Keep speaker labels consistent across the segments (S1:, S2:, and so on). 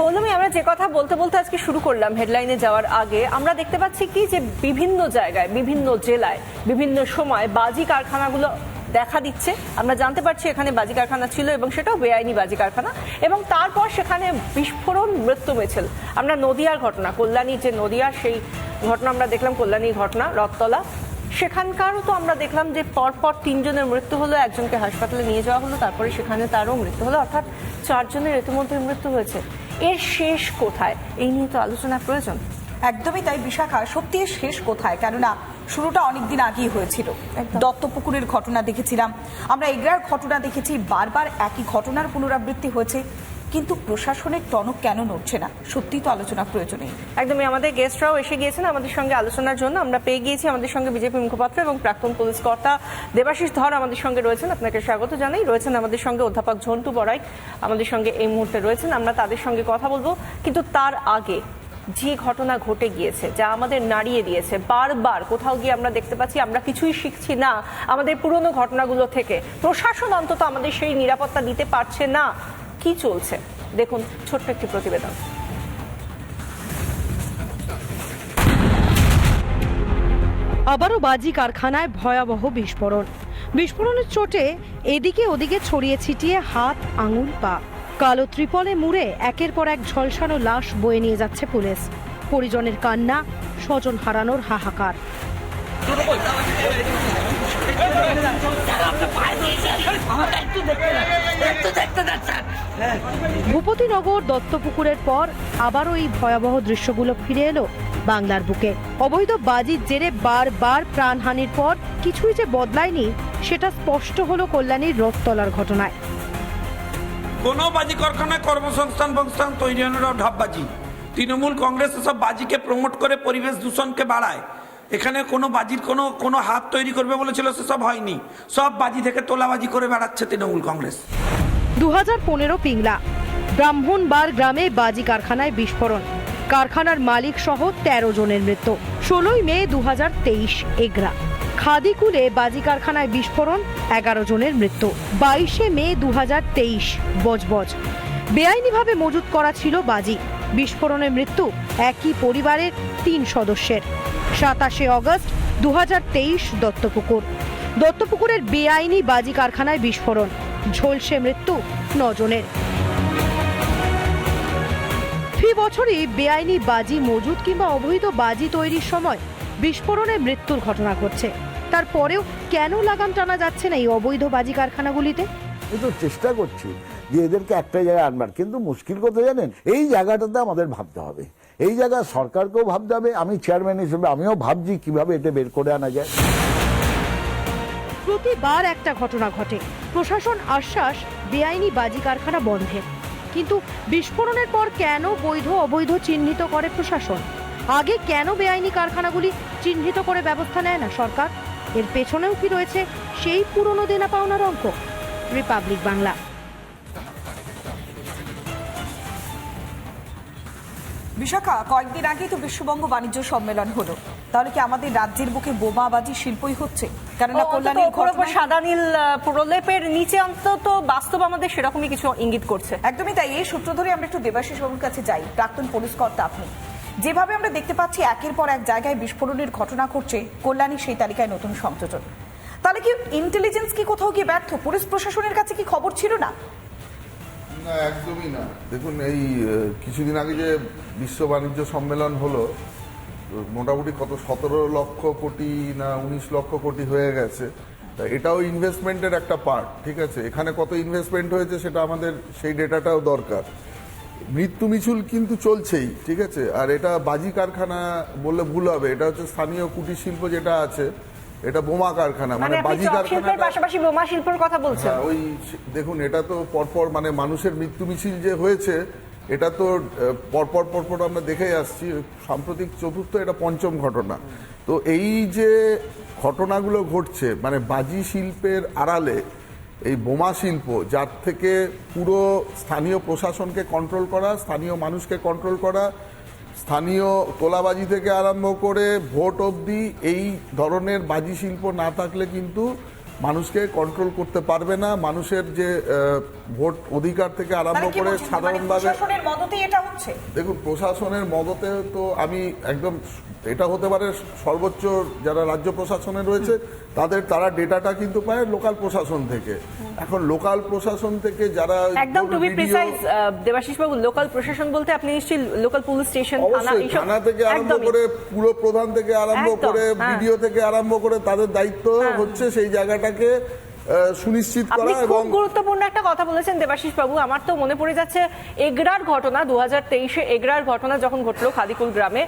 S1: পৌলমী আমরা যে কথা বলতে বলতে আজকে শুরু করলাম হেডলাইনে যাওয়ার আগে, আমরা দেখতে পাচ্ছি কি যে বিভিন্ন জায়গায়, বিভিন্ন জেলায়, বিভিন্ন সময় বাজি কারখানাগুলো দেখা দিচ্ছে। আমরা জানতে পারছি এখানে বাজি কারখানা ছিল এবং সেটাও বেআইনি বাজি কারখানা এবং তারপর সেখানে বিস্ফোরণ, মৃত্যু মিছিল। আমরা নদিয়ার ঘটনা, কল্যাণীর যে নদিয়ার সেই ঘটনা আমরা দেখলাম, কল্যাণীর ঘটনা, রথতলা। সেখানকারও তো আমরা দেখলাম যে পরপর তিনজনের মৃত্যু হলো, একজনকে হাসপাতালে নিয়ে যাওয়া হলো, তারপরে সেখানে তারও মৃত্যু হলো, অর্থাৎ চারজনের ইতিমধ্যে মৃত্যু হয়েছে। এর শেষ কোথায়? এই নিয়ে তো আলোচনা প্রয়োজন।
S2: একদমই তাই বিশাখা। সত্যিই শেষ কোথায়? কেননা শুরুটা অনেকদিন আগেই হয়েছিল। দত্তপুকুরের ঘটনা দেখেছিলাম। আমরা এগরার ঘটনা দেখেছি বারবার একই ঘটনার পুনরাবৃত্তি হয়েছে। কিন্তু প্রশাসনের টনক কেন নড়ছে না? সত্যি তো আলোচনা প্রয়োজনীয়
S1: একদমই আমাদের গেস্টরাও এসে গিয়েছেন আমাদের সঙ্গে আলোচনার জন্য। আমরা পেয়ে গিয়েছি আমাদের সঙ্গে বিজেপি মুখপাত্র এবং প্রাক্তন পুলিশ কর্তা দেবাশিস ধর আমাদের সঙ্গে রয়েছেন। আপনাকে স্বাগত জানাই। রয়েছেন আমাদের সঙ্গে অধ্যাপক ঝন্টু বড়াই আমাদের সঙ্গে এই মুহূর্তে রয়েছেন। আমরা তাদের সঙ্গে কথা বলব। কিন্তু তার আগে যে ঘটনা ঘটে গিয়েছে, যা আমাদের নাড়িয়ে দিয়েছে, বারবার কোথাও গিয়ে আমরা দেখতে পাচ্ছি, আমরা কিছুই শিখছি না আমাদের পুরনো ঘটনাগুলো থেকে। প্রশাসন অন্তত আমাদের সেই নিরাপত্তা দিতে পারছে না। কি চলছে? দেখুন ছোট্ট একটি প্রতিবেদন।
S3: আবারও বাজি কারখানায় ভয়াবহ বিস্ফোরণ। বিস্ফোরণের চোটে এদিকে ওদিকে ছড়িয়ে ছিটিয়ে হাত আঙুল পা। কালো ত্রিপলে মুড়ে একের পর এক ঝলসানো লাশ বয়ে নিয়ে যাচ্ছে পুলিশ। পরিজনের কান্না স্বজন হারানোর হাহাকার। ভূপতিনগর দত্তপুকুরের পর আবারও এই ভয়াবহ দৃশ্যগুলো ফিরে এলো বাংলার বুকে। অবৈধ বাজির জেরে বারবার প্রাণহানির পর কিছুই যে বদলায়নি, সেটা স্পষ্ট হলো কল্যাণীর রথতলার ঘটনায়।
S4: কোনো বাজি কারখানায় কর্মসংস্থান সংস্থান তৈরি হলো ঢাববাজি তৃণমূল কংগ্রেস সব বাজিকে প্রমোট করে পরিবেশ দূষণকে বাড়ায়। এখানে কোনো বাজির কোনো কোনো হাত তৈরি করবে বলেছিল, সেসব হয়নি। সব বাজি থেকে তোলাবাজি করে বেড়াচ্ছে তৃণমূল কংগ্রেস।
S3: দু হাজার পনেরো পিংলা। ব্রাহ্মণবার গ্রামে বাজি কারখানায় বিস্ফোরণ। কারখানার মালিক সহ তেরো জনের মৃত্যু। ষোলোই মে দু হাজার তেইশ এগরা। খাদিকুলে বাজি কারখানায় বিস্ফোরণ, এগারো জনের মৃত্যু। বাইশে মে দু হাজার তেইশ বজবজ। বেআইনিভাবে মজুত করা ছিল বাজি। বিস্ফোরণে মৃত্যু একই পরিবারের তিন সদস্যের। সাতাশে অগস্ট দু হাজার তেইশ দত্তপুকুর। দত্তপুকুরের বেআইনি বাজি কারখানায় বিস্ফোরণ। ঝলসে মৃত্যু নজনের। ফি বছরই বেআইনি বাজি মজুদ কিংবা অবৈধ বাজি তৈরির সময় বিস্ফোরণে মৃত্যুর ঘটনা ঘটছে। তারপরেও কেন লাগাম টানা যাচ্ছে না এই অবৈধ বাজি কারখানাগুলিতে?
S5: আমি তো চেষ্টা করছি যে এদেরকে একটা জায়গায় আনবার কিন্তু মুশকিল কথা জানেন এই জায়গাটাতে আমাদের ভাবতে হবে। এই জায়গা সরকারকেও ভাবতে হবে আমি চেয়ারম্যান হিসেবে আমিও ভাবছি কীভাবে এটা বের করে আনা যায়।
S3: প্রতিবার একটা ঘটনা ঘটে। প্রশাসন আশ্বাস বেআইনি বাজি কারখানা বন্ধের কিন্তু বিস্ফোরণের পর কেন বৈধ অবৈধ চিহ্নিত করে প্রশাসন? আগে কেন বেআইনি কারখানাগুলি চিহ্নিত করে ব্যবস্থা নেয় না সরকার? এর পেছনেও কি রয়েছে সেই পুরনো দেনা পাওনার অঙ্ক? রিপাবলিক বাংলা।
S2: বিশাখা, কয়েকদিন আগেই তো বিশ্ববঙ্গ বাণিজ্য সম্মেলন হলো। তাহলে কি আমাদের রাজ্যের বুকে বোমাবাজি শিল্পই হচ্ছে? কেননা কল্যাণীর
S1: সাদা নীল প্রলেপের নিচে অন্তত বাস্তব আমাদের সেরকমই কিছু ইঙ্গিত করছে।
S2: একদমই তাই। এই সূত্র ধরে আমরা একটু দেবাশিস বাবুর কাছে যাই প্রাক্তন পুলিশ কর্তা আপনি। যেভাবে আমরা দেখতে পাচ্ছি একের পর এক জায়গায় বিস্ফোরণের ঘটনা ঘটছে কল্যাণী সেই তালিকায় নতুন সংযোজন। তাহলে কি ইন্টেলিজেন্স কি কোথাও গিয়ে ব্যর্থ? পুলিশ প্রশাসনের কাছে কি খবর ছিল না?
S6: না একদমই না। দেখুন এই কিছুদিন আগে যে বিশ্ব বাণিজ্য সম্মেলন হলো মোটামুটি কত সতেরো লক্ষ কোটি না উনিশ লক্ষ কোটি হয়ে গেছে। তা এটাও ইনভেস্টমেন্টের একটা পার্ট ঠিক আছে? এখানে কত ইনভেস্টমেন্ট হয়েছে সেটা আমাদের সেই ডেটাটাও দরকার। মৃত্যু মিছিল কিন্তু চলছেই ঠিক আছে? আর এটা বাজি কারখানা বললে ভুল হবে। এটা হচ্ছে স্থানীয় কুটির শিল্প যেটা আছে এটা বোমা কারখানা।
S1: মানে
S6: মানে বাজি কারখানা
S1: পাশাপাশি বোমা শিল্পের কথা বলছেন।
S6: হ্যাঁ, ওই দেখুন এটা তো পরপর মানে মানুষের মৃত্যু মিছিল যে হয়েছে এটা তো পরপর পরপর আমরা দেখেই আসছি, সাম্প্রতিক চতুর্থ এটা পঞ্চম ঘটনা। তো এই যে ঘটনাগুলো ঘটছে মানে বাজি শিল্পের আড়ালে এই বোমা শিল্প, যার থেকে পুরো স্থানীয় প্রশাসনকে কন্ট্রোল করা, স্থানীয় মানুষকে কন্ট্রোল করা, স্থানীয় তোলাবাজি থেকে আরম্ভ করে ভোট অবধি এই ধরনের বাজি শিল্প না থাকলে কিন্তু মানুষকে কন্ট্রোল করতে পারবে না মানুষের যে ভোট অধিকার থেকে আরম্ভ করে
S2: মানে
S6: সাধারণভাবে
S2: প্রশাসনের মদতেই এটা হচ্ছে?
S6: দেখুন প্রশাসনের মদতে তো আমি একদম এটা হতে পারে সর্বোচ্চ যারা রাজ্য প্রশাসনে রয়েছে তাদের তারা ডেটাটা কিন্তু পায় লোকাল প্রশাসন থেকে এখন লোকাল প্রশাসন থেকে যারা
S1: একদম টু বি প্রিসাইজ দেবাশিস বাবু লোকাল প্রশাসন বলতে আপনি নিশ্চয়ই লোকাল পুলিশ স্টেশন থানা এইসব
S6: থানা থেকে আরম্ভ করে পুরো প্রধান থেকে আরম্ভ করে
S1: হ্যাঁ।
S6: ভিডিও থেকে আরম্ভ করে তাদের দায়িত্ব
S1: হ্যাঁ।
S6: হচ্ছে সেই জায়গাটাকে সুনিশ্চিত করা
S1: খুব
S6: এবং
S1: গুরুত্বপূর্ণ একটা কথা বলেছেন দেবাশিস বাবু। আমার তো মনে পড়ে যাচ্ছে এগরার ঘটনা দু হাজার তেইশে এগরার ঘটনা যখন ঘটলো খাদিকুল গ্রামে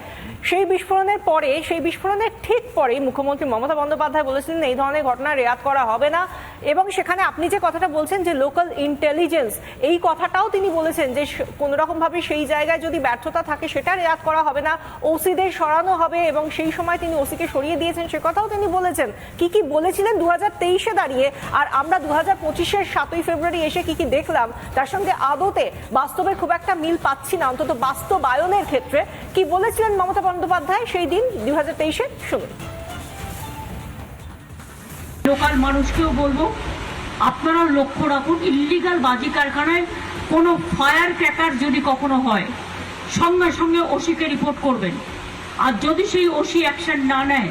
S1: সেই বিস্ফোরণের পরে সেই বিস্ফোরণের ঠিক পরে মুখ্যমন্ত্রী মমতা বন্দ্যোপাধ্যায় বলেছিলেন এই ধরনের ঘটনা রেয়াত করা হবে না। এবং সেখানে আপনি যে কথাটা বলছেন যে লোকাল ইন্টেলিজেন্স এই কথাটাও তিনি বলেছেন যে কোন রকম ভাবে সেই জায়গায় যদি ব্যর্থতা থাকে সেটা রেয়াত করা হবে না ওসিদের সরানো হবে এবং সেই সময় তিনি ওসিকে সরিয়ে দিয়েছেন সে কথাও তিনি বলেছেন। কি কি বলেছিলেন দু হাজার তেইশে দাঁড়িয়ে? আর আমরা দু হাজার পঁচিশের সাতই ফেব্রুয়ারি এসে কি কি দেখলাম, তার সঙ্গে আদতে বাস্তবে খুব একটা মিল পাচ্ছি না, অন্তত বাস্তবায়নের ক্ষেত্রে। কি বলেছিলেন মমতা বন্দ্যোপাধ্যায় সেই দিন দু হাজার তেইশে শুনুন
S7: লোকাল মানুষকেও বলব, আপনারাও লক্ষ্য রাখুন ইল্লিগাল বাজি কারখানায় কোনো ফায়ার ক্র্যাকার যদি কখনো হয়, সঙ্গে সঙ্গে ওসিকে রিপোর্ট করবেন। আর যদি সেই ওসি অ্যাকশন না নেয়,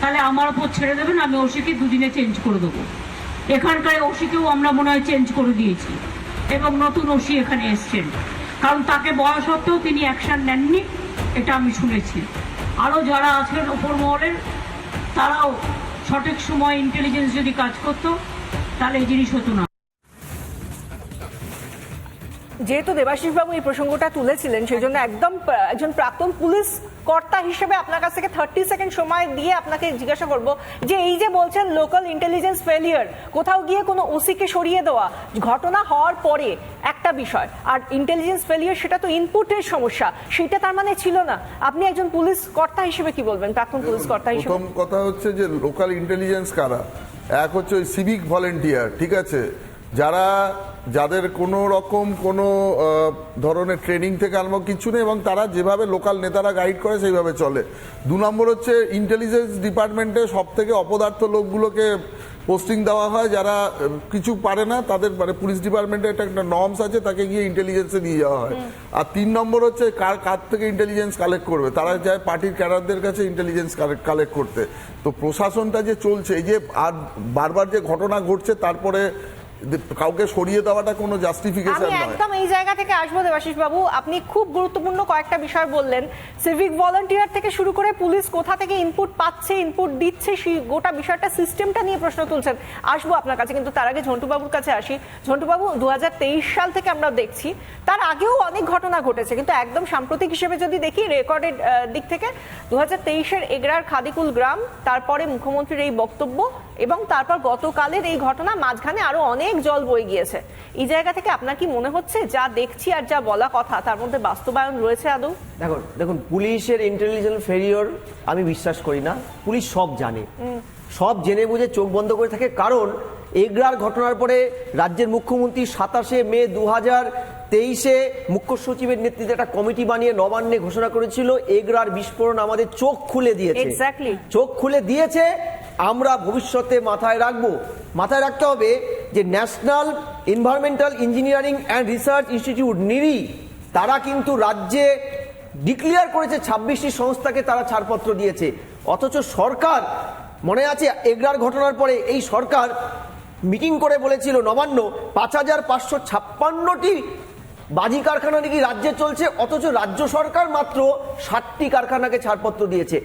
S7: তাহলে আমার উপর ছেড়ে দেবেন, আমি ওসিকে দুদিনে চেঞ্জ করে দেবো। এখানকার ওসিকেও আমরা মনে হয় চেঞ্জ করে দিয়েছি। এবং নতুন ওসি এখানে এসছেন। কারণ তাকে বয়স সত্ত্বেও তিনি অ্যাকশন নেননি, এটা আমি শুনেছি। আরও যারা আছেন ওপর মহলের, তারাও সঠিক সময় ইন্টেলিজেন্স যদি কাজ করতো, তাহলে এই জিনিস হতো না।
S1: যেহেতু দেবাশিস বাবু এই প্রসঙ্গটা তুলেছিলেন সেই জন্য একদম একজন প্রাক্তন পুলিশ কর্তা হিসেবে আপনার কাছ থেকে থার্টি সেকেন্ড সময় দিয়ে আপনাকে জিজ্ঞাসা করব যে এই যে বলছেন লোকাল ইন্টেলিজেন্স ফেলিয়ার কোথাও গিয়ে কোনো ওসিকে সরিয়ে দেওয়া ঘটনা হওয়ার পরে একটা বিষয় আর ইন্টেলিজেন্স ফেলিয়ার সেটা তো ইনপুটের সমস্যা সেটা তার মানে ছিল না। আপনি একজন পুলিশ কর্তা হিসেবে কি বলবেন? প্রাক্তন পুলিশ কর্তা হিসেবে?
S6: প্রথম কথা হচ্ছে যে লোকাল ইন্টেলিজেন্স কারা? এক হচ্ছে ওই সিভিক ভলেন্টিয়ার ঠিক আছে? যারা যাদের কোনো রকম কোনো ধরনের ট্রেনিং থেকে আরম্ভ কিছু নেই এবং তারা যেভাবে লোকাল নেতারা গাইড করে সেইভাবে চলে। দু নম্বর হচ্ছে ইন্টেলিজেন্স ডিপার্টমেন্টে সব থেকে অপদার্থ লোকগুলোকে পোস্টিং দেওয়া হয় যারা কিছু পারে না তাদের মানে পুলিশ ডিপার্টমেন্টে একটা একটা নর্মস আছে তাকে গিয়ে ইন্টেলিজেন্সে নিয়ে যাওয়া হয়। আর তিন নম্বর হচ্ছে কার কার থেকে ইন্টেলিজেন্স কালেক্ট করবে? তারা যায় পার্টির ক্যাডারদের কাছে ইন্টেলিজেন্স কালেক্ট করতে। তো প্রশাসনটা যে চলছে এই যে আর বারবার যে ঘটনা ঘটছে তারপরে কাউকে সরিয়ে দেওয়াটা কোনো জাস্টিফিকেশন
S1: আমি
S6: নয়।
S1: একদম এই জায়গা থেকে আসব দেবাশিস বাবু। আপনি খুব গুরুত্বপূর্ণ কয়েকটা বিষয় বললেন। সিভিক ভলান্টিয়ার থেকে শুরু করে পুলিশ কোথা থেকে ইনপুট পাচ্ছে ইনপুট দিচ্ছে সেই গোটা বিষয়টা সিস্টেমটা নিয়ে প্রশ্ন তুলছেন। আসব আপনার কাছে কিন্তু তার আগে ঝন্টু বাবুর কাছে আসি। ঝন্টু বাবু দু হাজার তেইশ সাল থেকে আমরা দেখছি তার আগেও অনেক ঘটনা ঘটেছে কিন্তু একদম সাম্প্রতিক হিসেবে যদি দেখি রেকর্ডেড দিক থেকে দু হাজার তেইশের এগরার খাদিকুল গ্রাম তারপরে মুখ্যমন্ত্রীর এই বক্তব্য এবং তারপর গতকালের এই ঘটনা মাঝখানে আরও অনেক জল বয়ে গিয়েছে। এই জায়গা থেকে আপনার কি মনে হচ্ছে যা দেখছি আর যা বলা কথা তার মধ্যে বাস্তবায়ন রয়েছে আদৌ?
S8: দেখুন দেখুন পুলিশের ইন্টেলিজেন্স ফেরিয়র আমি বিশ্বাস করি না। পুলিশ সব জানে। সব জেনে বুঝে চোখ বন্ধ করে থাকে। কারণ এগরার ঘটনার পরে রাজ্যের মুখ্যমন্ত্রী সাতাশে মে দু হাজার তেইশে মুখ্য সচিবের নেতৃত্বে একটা কমিটি বানিয়ে নবান্নে ঘোষণা করেছিল এগরার বিস্ফোরণ আমাদের চোখ খুলে দিয়েছে। চোখ খুলে দিয়েছে আমরা ভবিষ্যতে মাথায় রাখব। মাথায় রাখতে হবে যে national environmental engineering and research institute NEERI তারা কিন্তু রাজ্যে ডিক্লিয়ার করেছে ছাব্বিশটি সংস্থাকে তারা ছাড়পত্র দিয়েছে। অথচ সরকার মনে আছে এগরার ঘটনার পরে এই সরকার মিটিং করে বলেছিল নবান্ন পাঁচ হাজার পাঁচশো ছাপ্পান্নটি বাজি কারখানা নাকি রাজ্যে চলছে অথচ রাজ্য সরকার মাত্র ষাটটি কারখানাকে ছাড়পত্র দিয়েছে।